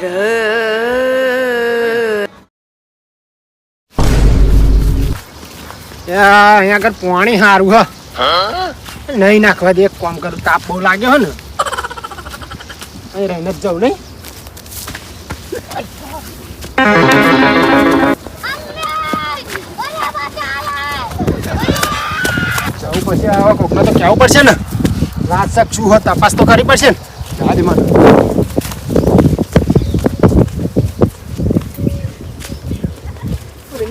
અહીંયા આગળ પાણી સારું હ. નહીં નાખવા દે, એક કામ કરું, તાપ બહુ લાગ્યો ને. અહીં રહીને જ જાઉં, નહીં? જવું પછી આવા કોકને તો કહેવું પડશે ને. રાત શું હોય તપાસ તો કરવી પડશે ને. જવા દે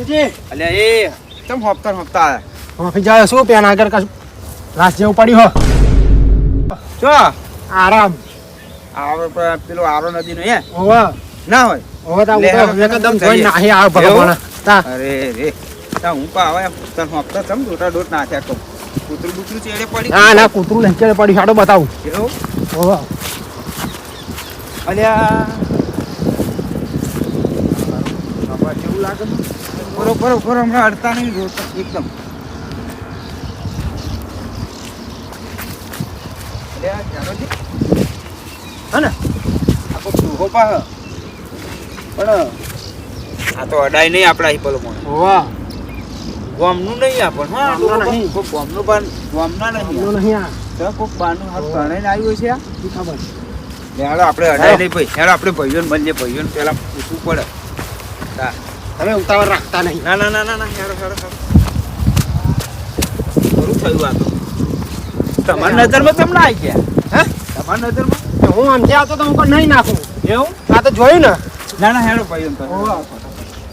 રેંગજી, અલ્યા એ તમ હોપતા હોપતા આયા? જાય શું પેન આગળ કશું રાસ જેવું પડ્યું હો? જો આરામ. પેલો આરો નદી નો હે. ઓવા ના હોય. ઓવા તા લે, એકદમ જોઈ નાહી આવે ભલો એવું? તા. અરે રે. તા હું પા આવે તન હોપતા તમ નાખ્યા કહું કૂતરું બુતરું ચેડે પડી ના ના કૂતરું નહીં ચડે પડ્યું. હાડો બતાવું. એવું? ઓવા અલ્યા. કેવું લાગે ને? બરોબર ઉપર હમણાં અડતા નહીં જોતા એકદમ. હે ને? આ કોક ડોહો પા પણ આ તો અડાય નહીં આપણા હિપલો મોણ ઓવા ગોમનું નહીં આ પણ હા ગોમનું નહીં. ગોમનું પણ ગોમના નહીં નહીં આ. કોક બાનું હાથ ગણાઈને આવ્યું છે આ? ખબર? આપણે અડાય નહીં ભાઈ હેડો આપણે ભાઈઓ મળીએ ભાઈઓને પહેલાં પૂછવું પડે. હા. તમે ઉતાવળ રાખતા નહીં. ના ના ના ના ના હેડો હેડો હેડો થયું આ તો. તમારી નજરમાં કેમ ના આવી ગયા? હે? તમારી નજરમાં? હું આમ આવતો તો હું કોઈ નહીં નાખું. એવું? આ તો જોયું ને? ના ના હેડો ઓવા.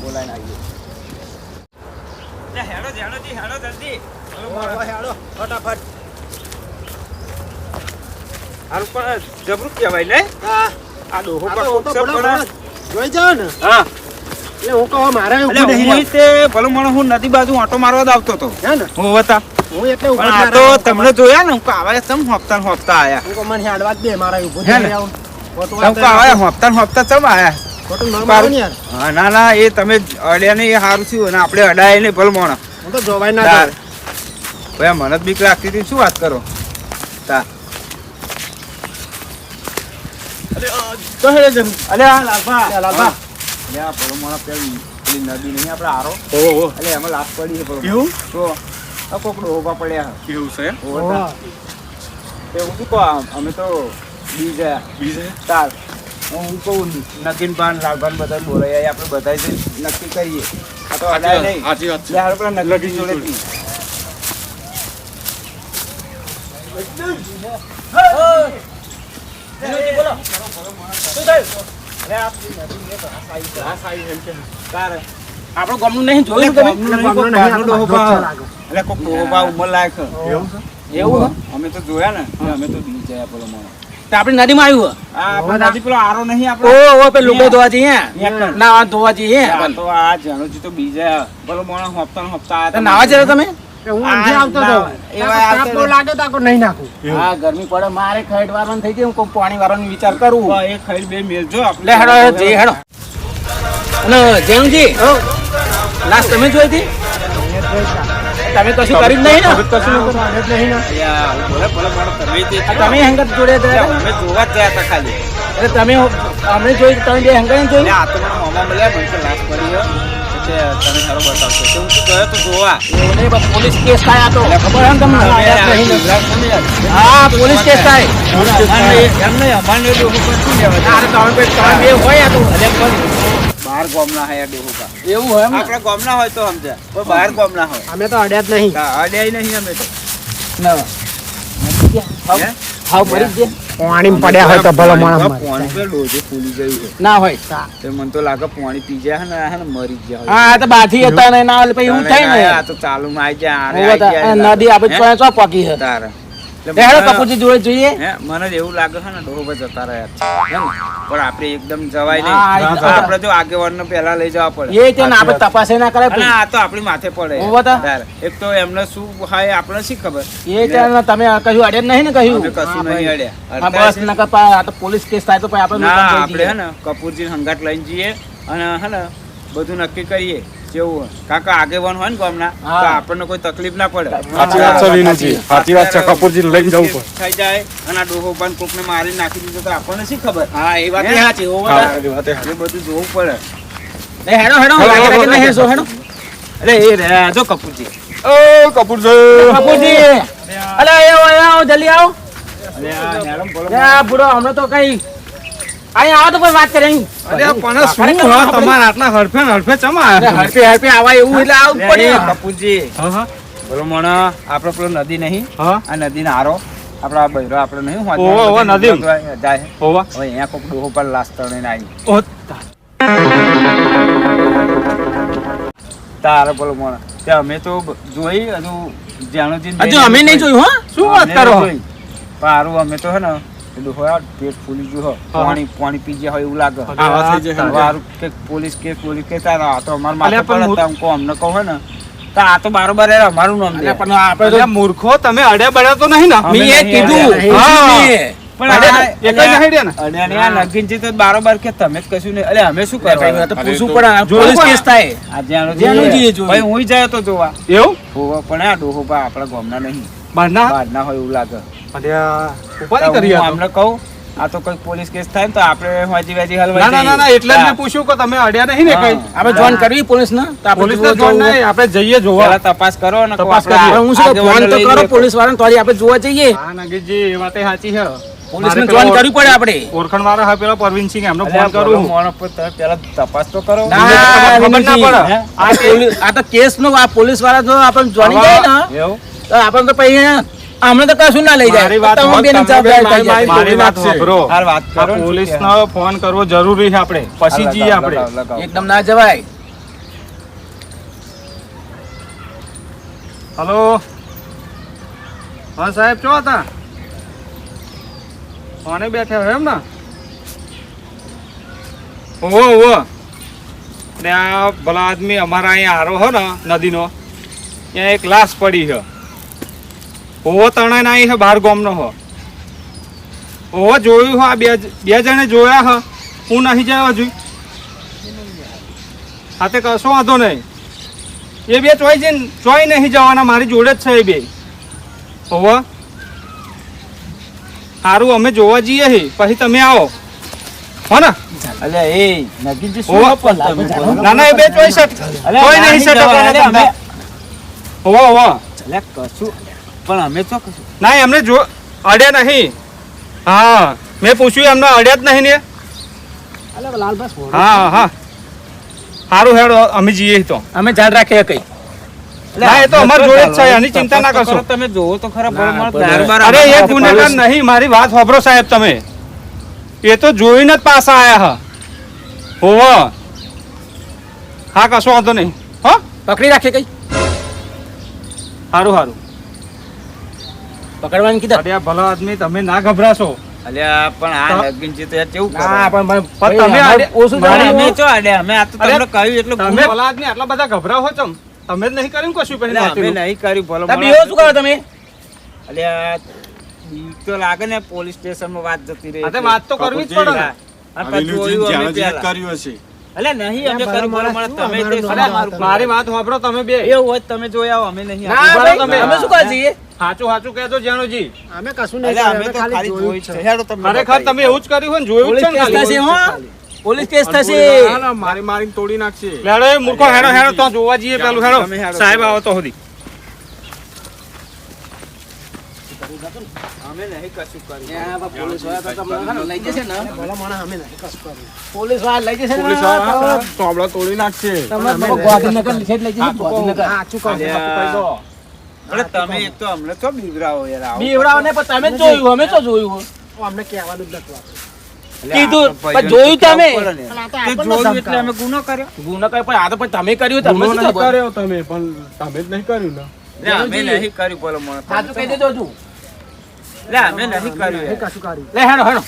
બોલાઈને આવીએ. લે હેડો હેડો જી હેડો જલ્દી. હેડો. ફટાફટ. હારું પણ જબરું કહેવાય ને આ ડોહો પણ- જોઈ જાઓ ને. હા. હું કહું મારે એટલે ઊભું નહીં હું તે ભલો માણસ હું નદી બાજુ આંટો મારવા જ આવતો હતો. હે ને. હું હતા હું એટલે પણ આ તો તમને જોયા ને હું કહું આવા હોપતા હોપતા આયા. હું મને હેડવા દે મારે ઊભું જ હે નહીં ને? આવું. ખોટું તમ વાત કહું આવા હોપતા હોપતા ચમ આયા? ખોટું ન મારો ને યાર હા ના ના એ તમે અડ્યા નહીં એ સારું થયું. અને આપણે અડાય નહીં ભલ મોણા. હું તો જોવાય ના ભાઈ મને બીક લાગતી હતી. શું વાત કરો? અરે તો હેડે જમ. અલે આ લાલભા. લાલભા. લે આ ભલો મોણા પેલી પેલી નદી નહીં આપણે આરો ઓહો. એટલે એમાં લાત પડી છે ભલો એવું? તો આ કોકડો હોવા પડ્યા કેવું છે તાર. હું શું કહો અમે તો બી ગયા બીજે તાર હું કહું નગીન ભાન લાલભાન બધા બોલાય આપણે બધા જ નક્કી કરીએ આ તો અડાય નહીં સાચી વાત લે હારું પેલા નગીન જોડે. તારે આપણું ગમનું નહીં જોયું એટલે તમે? એટલે ડોહો પા લાયક. એવું એવું અમે તો જોયા ને. અમે તો ગયા પેલો માણસ. તો આપણે નદીમાં આવ્યું આ આપણે નદી પેલો આરો નહીં? આપણે? ઓ ઓ પેલું લોકો ધોવા જઈએ. ના ધોવા જઈએ. આ તો આ જાણુજી તો બીજા. પેલો મોણો હપ્તા હપ્તા નાવા જરા તમે? હું આમથી આવતો હતો. તાપ બહુ લાગે તો આખો નહીં નાખું. હા ગરમી પડે મારે ખૈડ વારવાનું થઈ જાય હું પાણી વારવાનો વિચાર કરું. એ ખાઈ બે મેલજો આપણે. હેડો હેડો, હેડો. અને જયંતજી લાસ્ટ તમે જોઈ હતી? તમે કશું નહીં ને? કશું નહીં ને. હંગત જોડે અમે જોવા જ ગયા હતા ખાલી. એટલે તમે અમે જોઈ તમે બે હંગત જોઈ? આ તો મને મળ્યા લાશ પડી એટલે તમે સારો બતાવશો. તો હું ગયો તો જોવા એવું નહીં પોલીસ કેસ થાય આ તો. ખબર હે તમને. હા પોલીસ કેસ થાય. અમારે એમ નહીં, અમારને ડોહો પર શું લેવા બે હોય આ તો. અરે પણ બહાર ગામના હે આ કા. એવું હોય આપણે ગોમના હોય તો સમજે. પણ બહાર ગામના હોય. અમે તો અડ્યા જ નહીં. કા, અડ્યાય નહીં અમે તો. ના. હાવ હે? મરી જ ગયા. પડ્યા હોય તો ભલે માણસ મરે. પાણી પર ડોજે ફૂલી ગયું છે ના હોય તે મને તો લાગે પાણી પી જાય ને હે ને મરી જાય ગયા હા આ તો બાથી હતા ને ના એટલે પછી એવું થાય ને આ તો ચાલુ માં આવી જાય હું નદી આપણે હે? ચો પાકી છે તારે હેડો કપૂરજી જોડે જોઈએ. મને એવું લાગે છે ને ડોહો પર જતા રહ્યા છે. પણ આપણે એકદમ જવાય નહીં. આપણે જો આગેવાનને પહેલા લઈ જવા પડે. એ તો આપણે તપાસે ના કરે અને આ તો આપણી માથે પડે. એક તો એમને શું હોય આપણે શી ખબર? એ તો તમે કહ્યું અડે નહીં ને કહ્યું કશું નહીં અડ્યા બસ? નકર આ તો પોલીસ કેસ થાય તો પછી આપણે આપણે હે ને કપૂરજી હંગાટ લઈને જઈએ અને હે ને બધું નક્કી કરીએ. કેવું કાકા આગેવાન હોય ને ગામના. તો આપણને કોઈ તકલીફ ના પડે. સાચી વાત છે વિનુજી સાચી વાત છે કપૂરજી લઈને જવું પડે. થઈ જાય અને આ ડોહો બાન કોકને મારી નાખી દીધો તો આપણને શી ખબર? હા એ વાત સાચી હોવા હા, એ વાત એ. એ બધું જોવું પડે. એ હેડો હેડો હેડો, લાગે લાગે હેડો, હેડો હેડો. અરે એ જો કપૂરજી. ઓ કપૂરજી. કપૂરજી. અરે આવો આવો જલ્દી આવો. અરે આ નેરમ બોલો. આ બુડો હમણાં તો કઈ અહીં આવો તો વાત કરે અહીં અરે પણ શું હા તમારા આટલા હડફે ને ચમા અરે હરપે હરપે આવા એવું એટલે આવું પડે. કપૂરજી હા હા. બોલો પેલો નદી નહીં. આરો. આપણા બૈરો આપણે નહીં હોતો. ઓહો, ઓહો, નદી. જાય. હોવા હવે અહીંયા કોક ડોહો પર લાશ તણીને આવી. ઓ તારે બોલો મોણા. તે અમે તો જોઈ હજુ જાણું હજુ અમે નહીં જોયું હો? શું વાત કરો? પારું અમે તો હે ને એ હોય પેટ ફૂલી ગયું હોય પાણી પાણી પી ગયા હોય એવું લાગે. આવા થઈ જાય. હવે હારું કે પોલીસ કે પોલીસ કે તારા આ તો અમાર માથે પણ પડે તો અમકો અમને કહો ને? તો આ તો બારોબાર યાર અમારું નામ દે પણ આપણે તો મૂર્ખો તમે અડ્યા બડ્યા તો નહીં ને? મેં એ કીધું. પણ બારોબાર કે તમે જ કશું નહીં. અરે અમે શું કરવા? પૂછવું પોલીસ કેસ થાય. ભાઈ હું જાય તો જોવા. એવું? પણ આ ડોહો આપણા ગામના નહીં. બહારના બહારના હોય એવું લાગે. અને ઉપાધિ કરી હું અમને કહું આ તો કોઈ પોલીસ કેસ થાય ને તો આપણે હોજી વેજી ના હલવાઈ ના ના ના એટલે જ મેં પૂછ્યું કે તમે અડ્યા નહીં ને કઈ? આપણે જોઈન કરવી પોલીસ ને તો પોલીસ ને જોડ નહીં આપણે જઈએ જોવા. પેલા તપાસ કરો ને તપાસ આપણે હું શું ફોન તો કરો પોલીસ વાળાને તો આપણે જોવા જઈએ. હા નગીજી એ વાતે સાચી છે. પોલીસને જોઈન કરવી પડે આપણે. ઓળખાણ વાળા હા પેલા પરવીનસિંહ એમનો ફોન કરું મોણો પર પેલા તપાસ તો કરો. ના, ખબર ના પડે. આ પોલીસ- આ તો કેસ નો આ પોલીસવાળા જો આપણે જોઈન જાય ને. એવું? તો આપણને તો પછી અમને તો કશું ના લઈ જાય. પોલીસ ને? ફોન કરવો જરૂરી છે આપણે. પછી જઈએ આપણે. એકદમ ના જવાય. હલો? હા સાહેબ ચો હતા? કોને બેઠા હોય એમ ને ઓહો ઓહો ને આ ભલા આદમી અમારા અહીંયા હારો હો ને નદીનો. ત્યાં એક લાશ પડી છે. ઓહો તણે ના હે બાર ગામનો હો. ઓવો જોયું હો આ બે બે જણે જોયા હ. હું નહીં જાય હજુ. હા તે કશો વાંધો નહીં. એ બે ચોઈ જઈને ચોઈ નહીં જવાના મારી જોડે જ છે એ બે. ઓવો સારું અમે જોવા જઈએ હે. પછી તમે આવો. હો ને? અલ્યા, એ નગીનજી શું પણ ના ના એ બે ચોઈ સટ કોઈ નહીં અલ્યા, કશું પણ અમે તો ના એમને જો અડ્યા નહીં. હા મેં પૂછ્યું એમને અડ્યા જ નહીં ને. હા હા. સારું હેડો અમે જઈએ તો. અમે ધ્યાન રાખીએ કઈ. ના, એ તો અમારી જોડે જ છે, એની ચિંતા ના કરશો. તમે જોવો તો ખરા ના, બરોબર. પણ- દારૂબાર અરે એ ગુનેગાર નહીં મારી વાત સાંભળો સાહેબ તમે. એ તો જોઈને જ પાછા આયા હા. હોવો. હા કશો વાંધો નહીં. હો? પકડી રાખીએ કઈ? સારું સારું પકડવાની કીધા. અરે ભલા આદમી તમે ના ગભરાશો. અલ્યા, પણ આ નગીનજી તો યાર કેવું કરે? પણ પણ પણ તમે ઓછું મારે અમે ચો આડ્યા? અમે આ તો તમને કહ્યું એટલે તમે ભલા આદમી આટલા બધા ગભરાવો ચમ તમે જ નહીં કર્યું કશું પહેલી અમે નહીં કર્યું ભલો તા મોણો. શું કરો તમે? અલ્યા, તો લાગે ને પોલીસ સ્ટેશનમાં વાત જતી રહી વાત તો કરવી જ પડે ને. કર્યું હશે. અલ્યા, નહીં અમે કરી મારા. તમે તે મારી વાત સાંભળો તમે બે. એવું હોય તમે જોઈ આવો અમે નહીં. તમે. અમે શું કહે છીએ સાચું સાચું કહેજો જાણોજી અમે કશું અલ્યા, અમે તો ખાલી જોઈ છે. હેડો તમે ખરેખર તમે એવું જ કર્યું હોય ને જોયું પોલીસ છે ને કેસ થશે ખાલી. હો? પોલીસ કેસ થશે. મારી મારીને તોડી નાખશે. હેડો એ મૂર્ખો હેડો હેડો તો જોવા જઈએ પેલું હેડો. સાહેબ આવો તો સુધી. અમે નહીં કશું કર્યું. પોલીસવાળા તો તમને લઈ જશે ને? ભલા માણસ અમે નહીં કશું કર્યું. પોલીસવાળા લઈ જશે પોલીસવાળા તોબલા તોડી નાખશે. તમે લોકો ગાંધીનગર લીધે જ લઈ જશે ગાંધીનગર સાચું કહું છું, અલ્યા. કહી દો. અરે તમે એક તો અમને તો બીવરાવો યાર આવું. ને પણ તમે જોયું અમે તો જોયું અમને કહેવાનું જ નતું કીધું, પણ જોયું તમે. આ તો જોયું એટલે અમે ગુનો કર્યો? ગુનો કઈ પણ આ તો પણ તમે કર્યું તમે શું કર્યો તમે પણ તમે જ નહીં કર્યું ને. અમે નહીં. કર્યું બોલો મને સાચું કહી દેજો તું એટલે અમે નહીં કર્યું નહીં કશું કર્યું લે હેડો હેડો.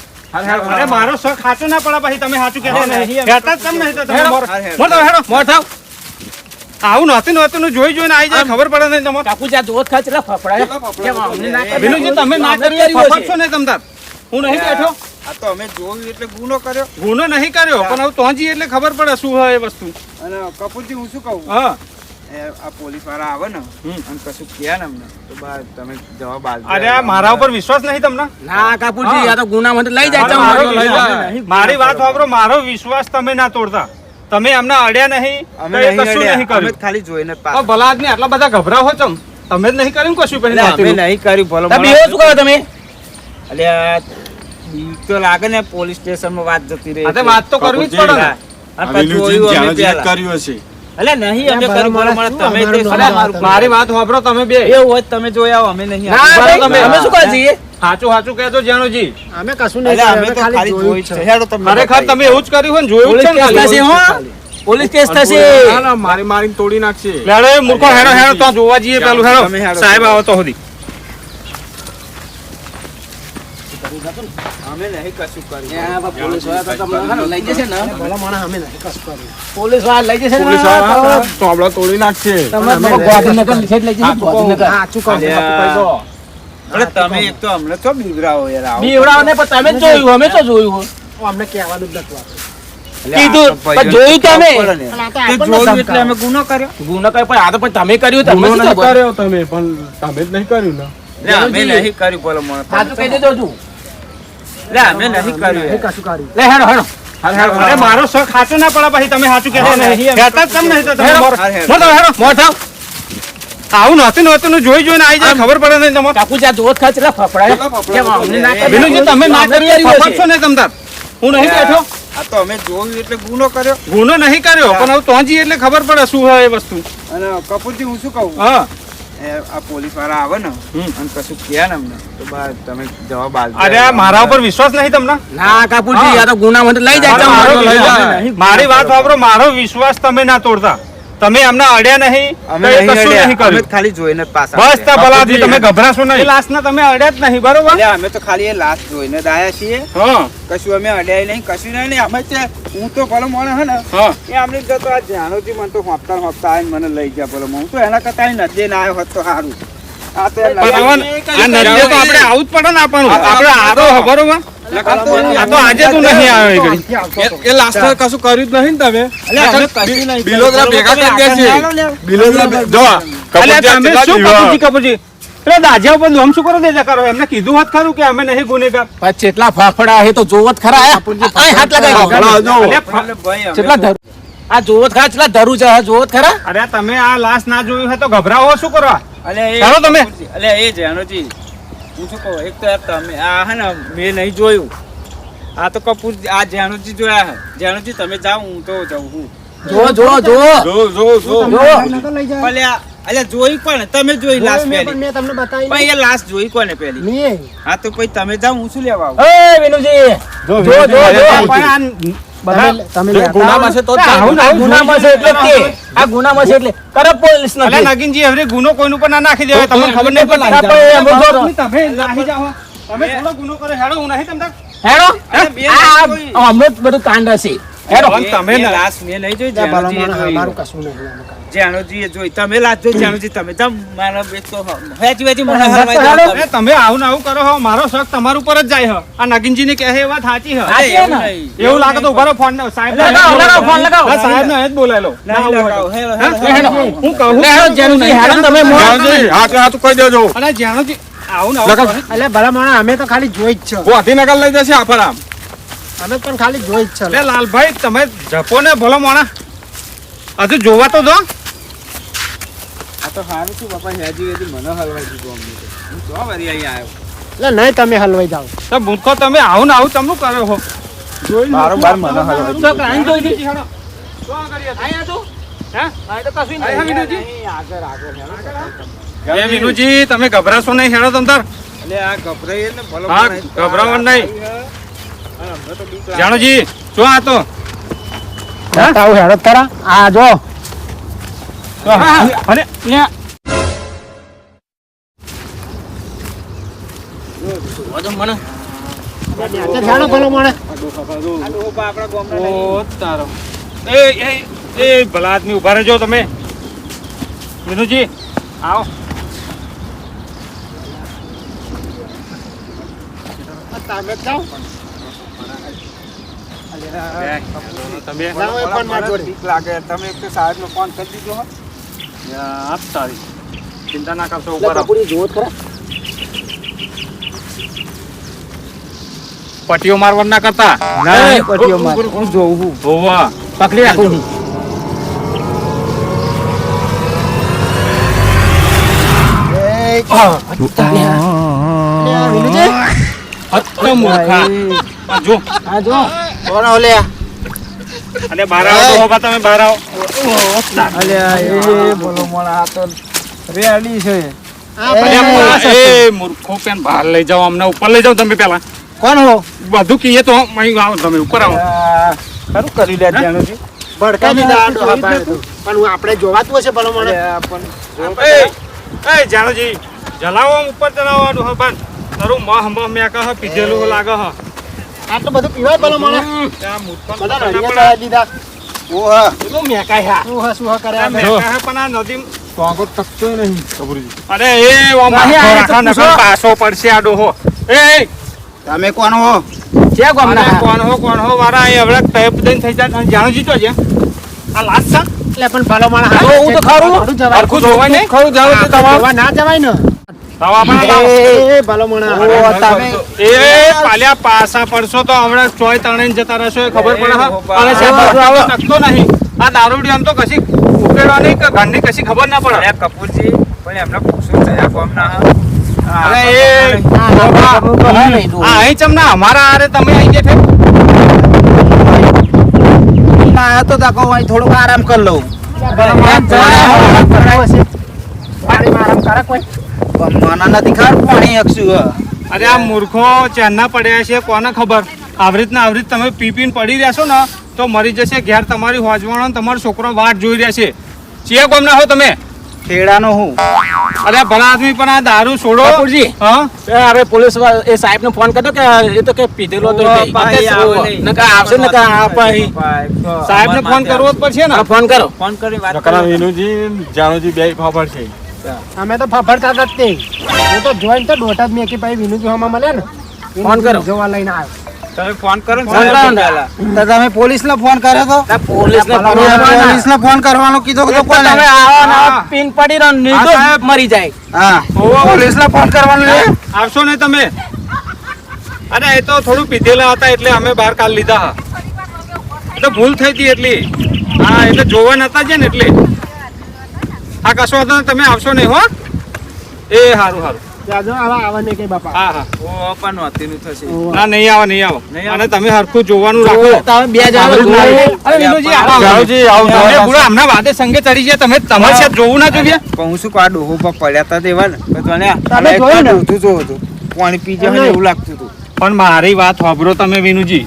અરે મારો શોખ સાચો ના પડે પછી તમે સાચું કહેતા નહીં. કહેતા જ કેમ નહીં તો તમે મોર- હેડો. મોર તો હેડો. મોર થાવ આવું. નતું નહોતું નું જોઈ જોઈને આવી જાય ખબર પડે નહીં તમારે. કાકુ જા ખા ચલા ફફડાય? વિનુજી તમે ના કર્યું ફફડશો નહીં હું નહીં બેઠો? આ તો અમે જોયું એટલે ગુનો કર્યો. ગુનો નહીં કર્યો પણ હવે તો જઈએ એટલે ખબર પડે શું હોય એ વસ્તુ. અને કપૂરજી હું શું કહું? હા. આ પોલીસવાળા આવે ને અને કશું કહે ને અમને તો બા તમે જવાબ આલજો. અરે મારા ઉપર વિશ્વાસ નહીં તમને? ના કાપુજી આ તો ગુનામાં તો લઈ જાય મારો- તમે. મારો લઈ વિશ્વાસ- જાય. મારી વાત સાંભળો મારો વિશ્વાસ તમે ના તોડતા. તમે અમને અડ્યા નહીં અમે તો એ નહીં કશું નહીં કર્યું. ખાલી જોઈને જ હવે પાછા. ભલા આદમી આટલા બધા ગભરાવો તમે જ નહીં કર્યું કશું નહીં કર્યું ભલો તમે એવું શું કરો તમે? એટલે તો લાગે ને પોલીસ સ્ટેશનમાં વાત જતી રહી વાત તો કરવી જ પડે ને. કર્યું હશે. એટલે નહીં અમે કરી મારા માણસ. તમે તે મારી વાત સાંભળો તમે બે. એવું હોય તમે જોઈ આવો અમે નહીં તમે- અમે શું કરે છીએ? સાચું સાચું કહેજો જાણોજી અમે કશું નહીં અમે તો ખાલી જોઈ છે. હેડો તમે ખરેખર તમે એવું જ કર્યું હોય ને જોયું છે ને ખાલી. હો? પોલીસ કેસ થશે. ના, ના, મારી મારીને તોડી નાખશે. લેડો મૂર્ખો હેડો હેડો તો જોવા જઈએ પેલું હેડો. હેડો. સાહેબ આવો તો કર્યું કર્યું. તમે તમે એક તો અમને તો બીવરાવો યાર ને તમે જોયું અમે તો જોયું અમને કહેવાનું જ નતું એટલે અમે. ગુનો કર્યો ગુનો કઈ પણ આ તો પણ તમે કર્યું તમે? કર્યો તમે પણ તમે જ નહીં કર્યું ને અમે નહીં કર્યું બોલો મને સાચું કહી એટલે અમે નહીં કર્યું કશું કર્યું. લે હેડો હેડો. મારો શોખ સાચો ના પડે પછી તમે સાચું કહેતા નહીં કહેતા જ નહીં તો હેડો. આવું નતું નતું ને જોઈ જોઈને આવી જાય ખબર પડે નહીં તમારે કાકુ જ્યાં ખાય એટલા ફફડાય? વિનુજી તમે ના કરી ફફડશો ને હું નહીં બેઠો? આ તો અમે જોયું એટલે ગુનો કર્યો. ગુનો નહીં કર્યો પણ હવે તો જઈએ એટલે ખબર પડે શું હોય એ વસ્તુ. અને કપૂરજી હું શું કહું? હા. આ પોલીસવાળા આવે ને. અને કશું કહે ને અમને તો તમે જવાબ. અરે મારા ઉપર વિશ્વાસ નહીં તમને ના કાપુજી આ તો ગુના લઈ જાય. મારી વાત વાપરો મારો વિશ્વાસ તમે ના તોડતા તમે અમને અડ્યા નહીં અમે તો નહીં કશું અમે ખાલી જોઈને પાછા બસ તો આવ્યા. તમે ગભરાશો નહીં. લાસ્ટના તમે અડ્યા જ નહીં બરોબર? એટલે અમે તો ખાલી એ લાશ જોઈને જ આયા છીએ. હા. કશું અમે અડ્યા નહીં કશું નહીં ને અમે છે હું તો ભલો મને હે ને એ અમને જતો આ જાણોજી મને તો હોપતા હોપતા આવીને મને લઈ ગયા બોલો હું તો એના કરતા અહીં નદીએ ના આવ્યો હોત તો સારું. આપણે આવું જ પડે ને આપણું. આપણે આરો બરોબર આજે તું નહીં આવ્યો એ ઘડી. આમથી આવતો. એ લાસ્ટ કશું કર્યું જ નહીં તમે? અમે કશું નહીં બિલોદરા ભેગા કરી દે છે બિલોદરા જો આ અલ્યા કપૂરજી તમે શું કપૂરજી કપૂરજી? પેલા ઉપર આમ શું કરો દેજા કરો? એમને કીધું હોત ખરું કે અમે નહીં ગુનેગાર. પછી જેટલા ફાફડા હે તો જોવત ખરા હાથ લગાવી આ જોવત ખરા ધરું છે આ ખરા? અરે તમે આ લાશ ના જોયું હોય તો ગભરાવો શું કરવા ચાલો તમે. અલે એ જાણોજી હું શું કહું? એક તો તમે આ હે ને મેં નહીં જોયું. આ તો કપૂર આ જાણોજી જોયા જાણોજી તમે જાઓ હું તો જાઉં હું. જોવો જો જો. જો જો જો. જોવો નતો લઈ જાય. ભલે જોઈ કોને? તમે જોઈ લાસ્ટ મેં મેં તમને બતાવી પણ એ લાસ્ટ જોઈ કોને પહેલી? મેં. હા તો પછી તમે જાઓ હું શું લેવા આવું? એ વિનુજી. જો જો જો પણ આ તમે તમે ગુનામાં છે તો જ આવું. થાય. ને આ ગુનામાં છે એટલે કે. આ ગુનામાં છે એટલે કરે પોલીસ અલ્યા નાગિનજી હવે ગુનો કોઈનું પણ ના નાખી દેવાય. તમને ખબર નહીં પણ આપણે તમે નાખી જાઓ. તમે થોડો ગુનો કરે. હેડો હું નહીં તમને હેડો. અરે બે આ લાશ જોઈ. હમણાં જ બધું કાંડ હશે. હેડો. તમે લાશ મેં નહીં જોઈ ત્યાં ભલા જાણોજીએ માણસ જોઈ. અમારું કશું નહીં અમે જોઈ તમે લાશ જોઈ જાણોજી તમે જાઓ મારા બે તો હેચી વેચી મને હરવાઈ તમે. આવું આવું કરો હો મારો શક તમારા ઉપર જ જાય હો. આ નાગિનજી ને કહે એ વાત સાચી હે. અરે સાચી હે એવું લાગે તો ઉભારો ફોન સાહેબ લગાવો, ફોન લગાવો. ને જ હા? હું કહું? હેડો, હેડો તમે મોં. જાણજી, હાથ હાથ કહી દેજો. અને જાણોજી આવું ને. એટલે ભલા માણસ અમે તો ખાલી જોઈ જ છે. ગાંધીનગર લઈ જશે આફર આમ અમે પણ ખાલી જોઈ જ છે અરે લાલભાઈ તમે જપો ને ભલો મોણા હજુ જોવા તો દો આ તો સારું છું બાપા હેજી વેજી મને હલવાઈ દીધું અમને હું તો વળી અહીં આવ્યો એટલે નહીં તમે હલવાઈ જાઓ તો મૂર્ખો તમે આવું ને આવું તમને કરો હો બારોબાર મને હલવાઈ તો કાંઈ જોઈ દી. હેડો. શું કરીએ? અહીંયા તો હે? આ તો કશું નહીં. વિનુજી? નહીં, આગળ આગળ એ વિનુજી તમે ગભરાશો નહીં હેડો તમ તાર એટલે આ ગભરાઈએ ને ભલો હા, નહીં. અને અમને તો બીક લાગે. જાણોજી શું આ તો. બતાવું હેડો તારા? આ જો. અરે મને. ભલો આદમી ઊભા રહેજો તમે. વિનુજી આવો. તમે તમે લાગે તમે એક સાહેબનો ફોન કરી દીધો હો. ચિંતા ના કરશો ઉપર આવો. કપૂરી ખરા પટીઓ મારવા ના કરતા ના, પટીઓ માર. હું જોઉં છું. હોવા પકડી રાખું આ આ જો હા જો કોણ ઓલે લે? અને બહાર આવો તો હોભા તમે બહાર આવો. અલ્યા, એ બોલો મોણા, આ તો રેડી છે. એ મૂર્ખો પેન બહાર લઈ જાઓ અમને ઉપર લઈ જાઓ તમે પેલા. કોણ હો? બધું કહીએ તો અહીં આવો તમે ઉપર આવો. ખરું કરી લે જાણુજી. ભડકા દીધા આ ડોહા પણ હું આપણે જોવાતું હશે ભલો મને એ જાણોજી જલાવો આમ ઉપર જલાવવાનું હા બન તારું મહ મહ મેં કહ પીધેલું લાગે હ. આટલું બધું પીવાય ભલો મને ત્યાં મૂર્ખો બધા નળિયા ચડાવી દીધા. ઓહા, પેલું મેકાય હા શું હા શું હા કર્યા મેં પણ આ નદી આગળ ટકતોય નહીં કબૂરજી અરે એ રાખા નકર પાછો પડશે આ ડોહો. એ તમે કોણ હો? છે અરે કોણ હો કોણ હો? વાળા અહીં હવે ટેપ દઈને થઈ જાય. જાણો જીતો છે? આ લાસ્ટ એટલે પણ ભલો જો હું તો ખરું. થોડું જવાય ખરું. જવું તો તમારે. ના જવાય ને? તો એ ભલો મને ઓ, તમે એ પાલ્યા પાસા પડશો તો હમણાં ચોય તણાઈને જતા રહેશો એ ખબર પડે નહીં આ દારૂડી આમ તો કશી ઉકેડવાની કે ઘરની કશી ખબર ના પડે કપૂરજી પણ એમને પૂછ્યું છે આ ગામના હા. અરે અહીં ચમના અમારા આરે તમે અહીં જે ના, તો તાકો અહીં થોડુંક આરામ કરી લઉં આરામ કરે કોઈ મને નથી ખબર પાણી હકશું અરે આ મૂર્ખો ચેનના પડ્યા છે કોને ખબર? આવરીત ને આવરીત તમે પીપીને પડી રહેશો ને તો મરી જશે ઘેર તમારી હોજવાનો તમારો છોકરો વાટ જોઈ રહેશે. ચિયા ગોમના હો તમે? ખેડાનો હું. અરે ભલા આદમી પણ આ દારૂ છોડો. કપૂરજી હા? અરે પોલીસ એ સાહેબ ને ફોન કર્યો કે એ તો કે પીધેલો તો. નકા આવશે નકા આપા અહીં. સાહેબને ફોન કરવો જ પડશે ને. ફોન કરો. ફોન કરી વાત નકરા કરો. વિનુજી જાણુજી બે ખબર છે. અમે તો ફફડતા જ તે હું તો જોઈને તો દોઢ જ મેકી પછી વિનુ જોવામાં મળે ને. ફોન કરો. જોવા લઈને આવ્યો. તમે ફોન કરો ને ને. તમે પોલીસ ને ફોન કર્યો તો? પોલીસ કરવાના. પોલીસ ને ફોન કરવાનો કીધો તો કોણ તમે આવો ને પિન પડી રહ્યો ને નહીં તો સાહેબ. મરી જાય. હા. પોલીસ ને ફોન કરવાનો? આવશો ને તમે. અરે એ તો થોડું પીધેલા હતા એટલે અમે બહાર કાઢ લીધા. હા એ તો ભૂલ થઈ હતી એટલી. હા એટલે જોવા નતા છે ને એટલે. હા કશો વાંધો તમે આવશો નહીં હો? એ સારું સારું ત્યાં જો આવા આવા નહીં કઈ બાપા. હા હા. ઓ, પણ નહોતીનું થશે. ના નહીં આવો નહીં આવો. નહીં આવો. અને તમે હરખું જોવાનું રાખો. તમે બે જણા જોઈ અરે વિનુજી આવો આવો. જાણુજી આવું અરે જોવા બુડા હમણાં વાદે સંગે ચડી ગયા. તમે તમારે સાહેબ જોવું ના જોઈએ. પણ હું શું કહું, આ ડોહો પર પડ્યા હતા તેવા ને તો તને તમે જોયું ને? ઊંધું જોવું હતું. પાણી પી જાય એવું લાગતું હતું. પણ મારી વાત સાંભળો તમે વિનુજી.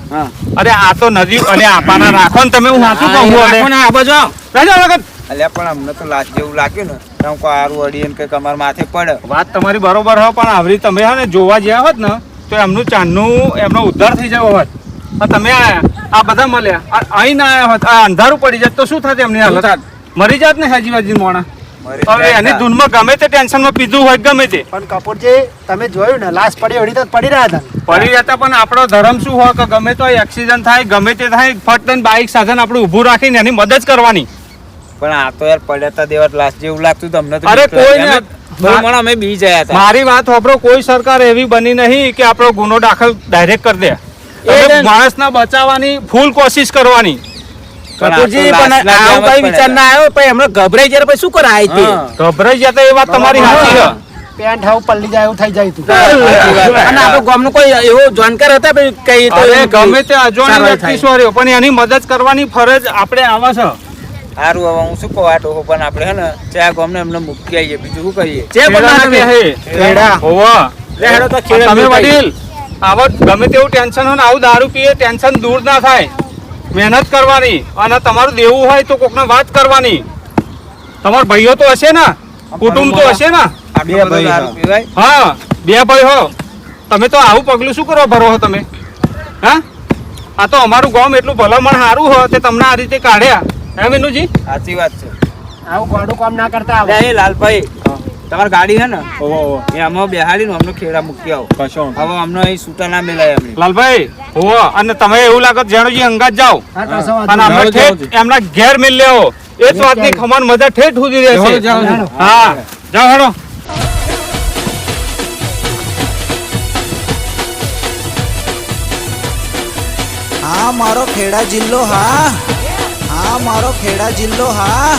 અરે આ તો નદી અને આપાના રાખો ને તમે હું હાથું કહું આ બાજુ રાજા વખત અલ્યા પણ અમને તો લાજ જેવું લાગ્યું ને. તો હું આરું હારું કે કમર માથે પડે. વાત તમારી બરોબર હો પણ આવરી તમે હે ને જોવા ગયા હોત ને તો એમનું ચાંદનું એમનો ઉદ્ધાર થઈ જવો હોત. પણ તમે આયા આ બધા મળ્યા. અહીં ના આયા હોત આ અંધારું પડી જાય તો શું થાત એમની હાલત? મરી જાત ને હાજી વાજી મોણા. હવે એની ધૂનમાં ગમે તે ટેન્શનમાં પીધું હોય ગમે તે. પણ કપૂરજી તમે જોયું ને લાશ પડી એવડી તો પડી રહ્યા હતા. પડી રહ્યા પણ આપણો ધર્મ શું હોય કે ગમે તો એક્સિડન્ટ થાય ગમે તે થાય ફટ બાઇક સાધન આપણે ઊભું રાખીને એની મદદ કરવાની. પણ આ તો યાર પડ્યા દેવા લાસ્ટ જેવું લાગતું તમને તો અરે કોઈ લાગી. અમે- બી જયા હતા મારી વાત સાંભળો કોઈ સરકાર એવી બની નહીં કે આપણો ગુનો દાખલ ડાયરેક્ટ કરી દે. એ માણસના બચાવવાની ફૂલ કોશિશ કરવાની. પણ કપૂરજી પણ આવું કઈ વિચાર ના આવ્યો? પણ એમને ગભરાઈ જ્યારે પછી શું કરાય તે? ગભરાઈ ગભરાઈ તો એ વાત તમારી સાચી છે. પેન્ટ હાવ પલ્લી જાય એવું થઈ જાય તું. અને આપણો ગામનો કોઈ એવો જાણકાર હતા ભાઈ કઈ તો ગમે તે અજવાણી વ્યક્તિ સોર્યો પણ એની મદદ કરવાની ફરજ આપણે આવા છે. સારું હવે હું શું કહું? આ ડોહો પણ આપણે હે ને ચા ગોમને એમને મૂકી આવીએ. બીજું શું કરીએ જે બનાવે. ખેડા. હોવે. લે હેડો તો ખેડે તમે વડીલ આવો ગમે તેવું ટેન્શન હોય ને આવું દારૂ પીએ ટેન્શન દૂર ના થાય. મહેનત કરવાની. અને તમારું દેવું હોય તો કોકને વાત કરવાની. તમારા ભાઈઓ તો હશે ને? કુટુંબ તો હશે ને? બે ભાઈ, હા. બે ભાઈ હો. તમે તો આવું પગલું શું કરો ભરો છો તમે? હા? આ તો અમારું ગામ એટલું ભલામણ સારું હોય તે તમને આ રીતે કાઢ્યા. હે વિનુજી સાચી વાત છે. આવું ગોડું કામ ના કરતા આવો. એ લાલભાઈ તમારી ગાડી છે ને? ઓહો ઓહો. એ બેહાડી બેહાડીને અમને ખેડા મૂકી આવો. કશો હવે અમને અહીં છૂટા ના મેલાય અમને. લાલભાઈ હો અને તમે એવું લાગત જાણુજી અંગાત જાઓ. હા અને અમે ઠેઠ એમના ઘેર મિલ લેવો. એ જ વાતની ખમણ મજા ઠેઠ સુધી રહેશે. હા. જાઓ હેડો. હા મારો ખેડા જિલ્લો હા. હા મારો ખેડા જિલ્લો હા.